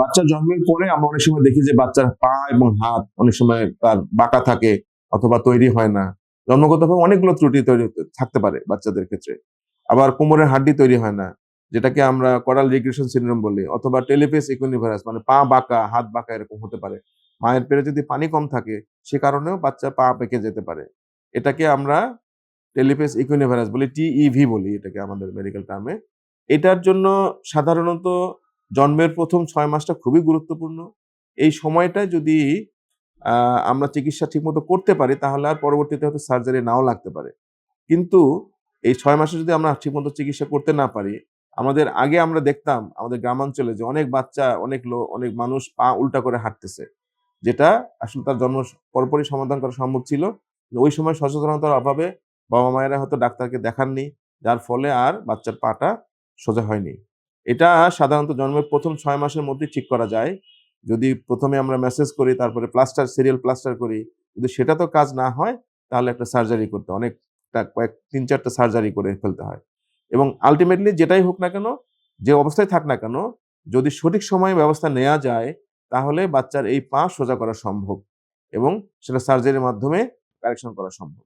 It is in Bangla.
বাচ্চা জন্মের পরে আমরা অনেক সময় দেখি যে বাচ্চার পা এবং হাত অনেক সময় তার বাঁকা থাকে অথবা তৈরি হয় না। জন্মগতভাবে অনেকগুলো ত্রুটি তৈরি থাকতে পারে বাচ্চাদের ক্ষেত্রে। আবার কোমরের হাড্ডি তৈরি হয় না, যেটাকে আমরা করাল রিগ্রেশন সিনড্রোম বলি অথবা টেলিফেস ইকুনিভারাস মানে পা বাঁকা, হাত বাঁকা এরকম হতে পারে। মায়ের পেটে যদি পানি কম থাকে, সে কারণেও বাচ্চা পা পেকে যেতে পারে। এটাকে আমরা টেলিফেস ইকুনিভারাস বলি, টিইভি বলি এটাকে আমাদের মেডিকেল টার্মে এটার জন্য সাধারণত জন্মের প্রথম ছয় মাসটা খুবই গুরুত্বপূর্ণ। এই সময়টায় যদি আমরা চিকিৎসা ঠিকমতো করতে পারি, তাহলে আর পরবর্তীতে হয়তো সার্জারি নাও লাগতে পারে। কিন্তু এই ছয় মাসে যদি আমরা ঠিকমতো চিকিৎসা করতে না পারি, আমাদের আগে আমরা দেখতাম আমাদের গ্রামাঞ্চলে যে অনেক বাচ্চা, অনেক লোক অনেক মানুষ পা উল্টা করে হাঁটতেছে। যেটা আসলে তার জন্ম পরপরই সমাধান করা সম্ভব ছিল। ওই সময় সচেতনতার অভাবে বাবা মায়েরা হয়তো ডাক্তারকে দেখাননি, যার ফলে আর বাচ্চার পাটা সোজা হয়নি। এটা সাধারণত জন্মের প্রথম ছয় মাসের মধ্যে ঠিক করা যায়। যদি প্রথমে আমরা মেসেজ করি, তারপরে প্লাস্টার সিরিয়াল প্লাস্টার করি, যদি সেটা তো কাজ না হয়, তাহলে একটা সার্জারি করতে। অনেকটা কয়েক, তিন চারটা সার্জারি করে ফেলতে হয়। এবং আলটিমেটলি যেটাই হোক না কেন, যে অবস্থায় থাক না কেন, যদি সঠিক সময়ে ব্যবস্থা নেওয়া যায়, তাহলে বাচ্চার এই পা সোজা করা সম্ভব এবং সেটা সার্জারির মাধ্যমে কারেকশন করা সম্ভব।